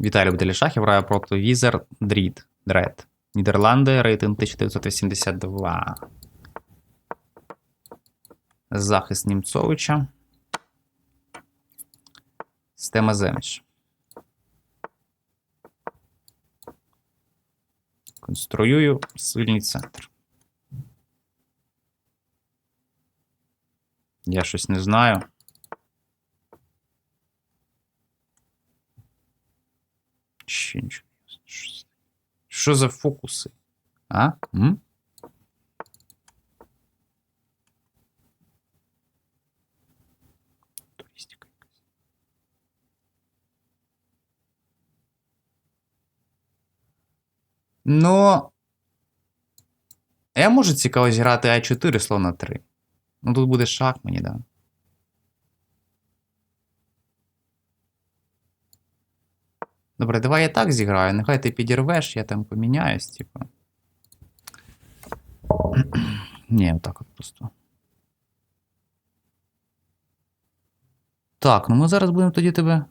Вітаю любителі шахів, граю проти Візер Дрід. Дред. Нідерланди, рейтинг 1982. Захист Німцовича. Система Земіш. Конструюю сильний центр. Я щось не знаю. Ще нічого. Що за фокуси? А? М? Туристика якась. Ну. Я можу цікаво зіграти А4 слон 3. Ну тут буде шах мені, да. Добре, давай я так зіграю. Нехай ти підірвеш, я там поміняюсь, типу. Ні, отак от просто. Так, ну ми зараз будемо тоді тебе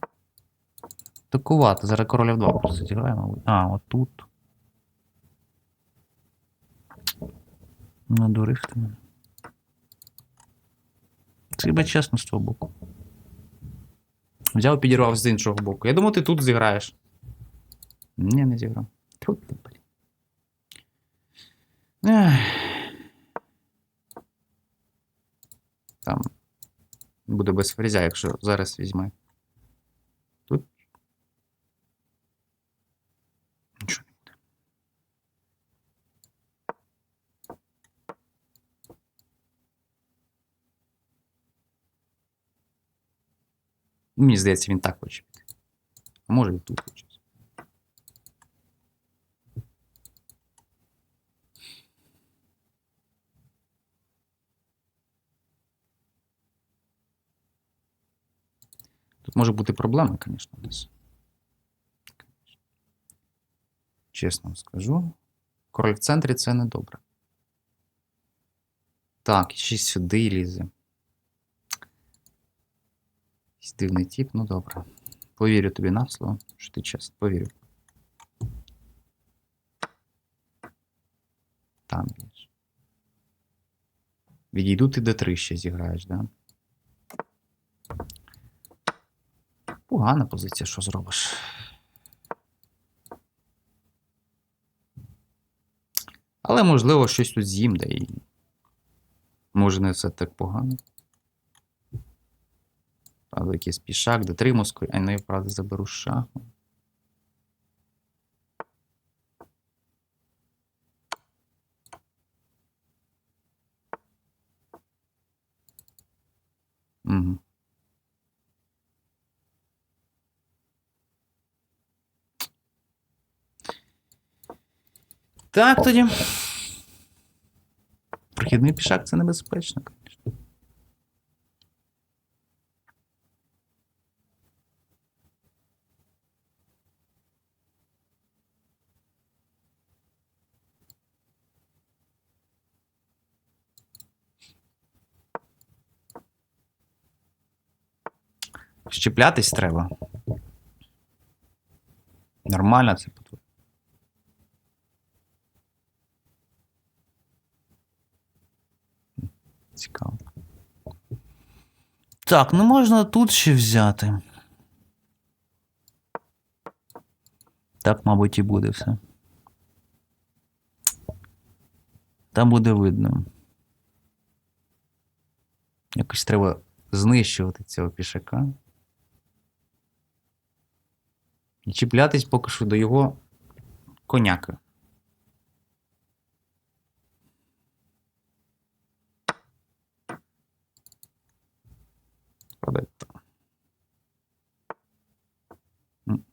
атакувати. Зараз короля в 2 просто зіграємо. А, отут. Надурив ти мене. Це чесно з твого боку. Взяв підірвав з іншого боку. Я думав, ти тут зіграєш. Ні, не зіграв. Тут ти, блін. Ех. Там буде без фрезя, якщо зараз візьме. Тут. Нічого не буде. Мені здається, він так хоче піти. А може і тут хоче. Може бути проблема, звісно, нас. Чесно скажу. Король в центрі це не добре. Так, ще сюди лізе. Якийсь дивний тип, ну добре. Повірю тобі на слово, що ти чесно, повірю. Там більше. Відійду ти Д3 ще зіграєш, да? Погана позиція, що зробиш. Але можливо щось тут з'їм, да і. Може не все так погано. Правда, якийсь пішак, де три москви, а не правда заберу шаху. Так тоді. Прохідний пішак це небезпечно, звісно. Щеплятись треба. Нормально це потім. Цікаво. Так, ну можна тут ще взяти. Так, мабуть, і буде все. Там буде видно. Якось треба знищувати цього пішака. І чіплятись поки що до його коняка. Правда, это... М.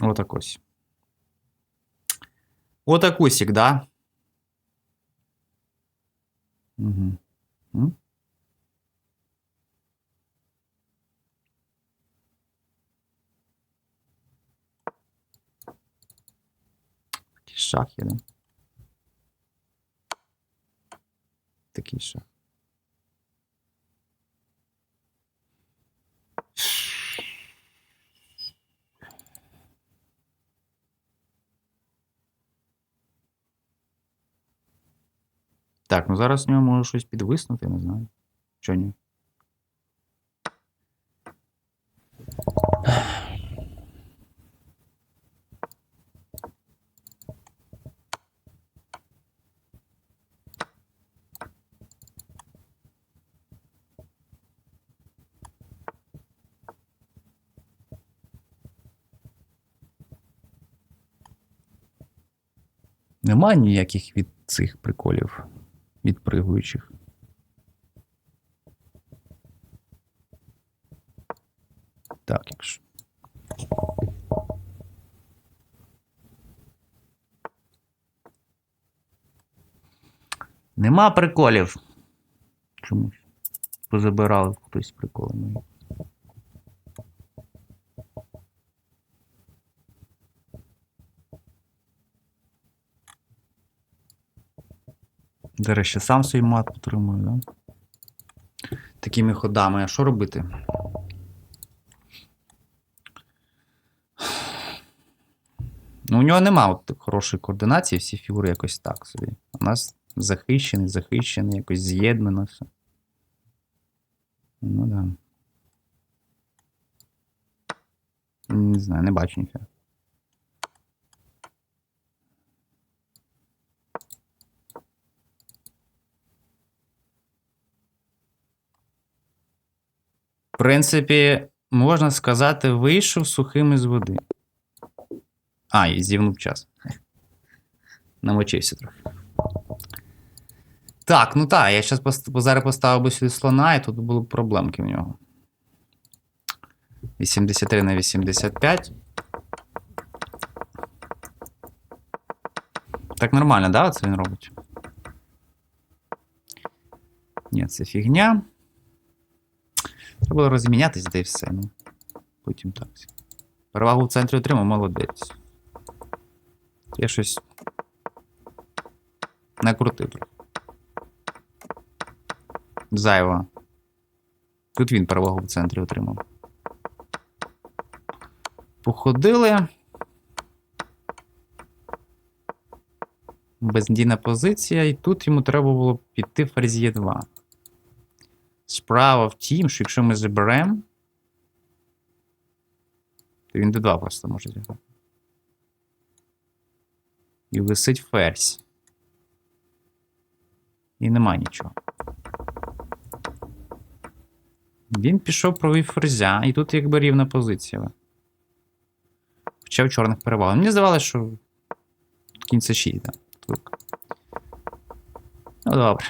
Вот так ось. Вот так осик, да? Угу. М? Такий шах є, да? Такий шах. Так, ну зараз в нього може щось підвиснути, не знаю. Що ні? Нема ніяких від цих приколів, відпригуючих. Так, якщо. Нема приколів. Чомусь. Позабирали хтось приколи мої. Зараз ще сам свій мат отримую, да? Такими ходами. А що робити? Ну, у нього нема от хорошої координації, всі фігури якось так собі. У нас захищений, захищений, якось з'єднано все. Ну да. Не знаю, не бачу ніфіга. Принципі, можна сказати, вийшов сухим із води. А, і зівнув час. Намочився трохи. Так, ну так, я пост... зараз поставив би сюди слона, і тут були б проблемки в нього. 83 на 85. Так нормально, да, це він робить? Ні, це фігня. Треба було розмінятись, де все. Ну. Потім так. Перевагу в центрі отримав, молодець. Я щось накрутив. Зайва. Тут він перевагу в центрі отримав. Походили. Бездійна позиція, і тут йому треба було піти ферзь 2 Справа в тім, що якщо ми заберемо, то він d2 просто може зіграти. І висить ферзь. І нема нічого. Він пішов провів ферзя, і тут якби рівна позиція. Хоча в чорних переваг. Мені здавалося, що кінь це 6, так. Ну, добре.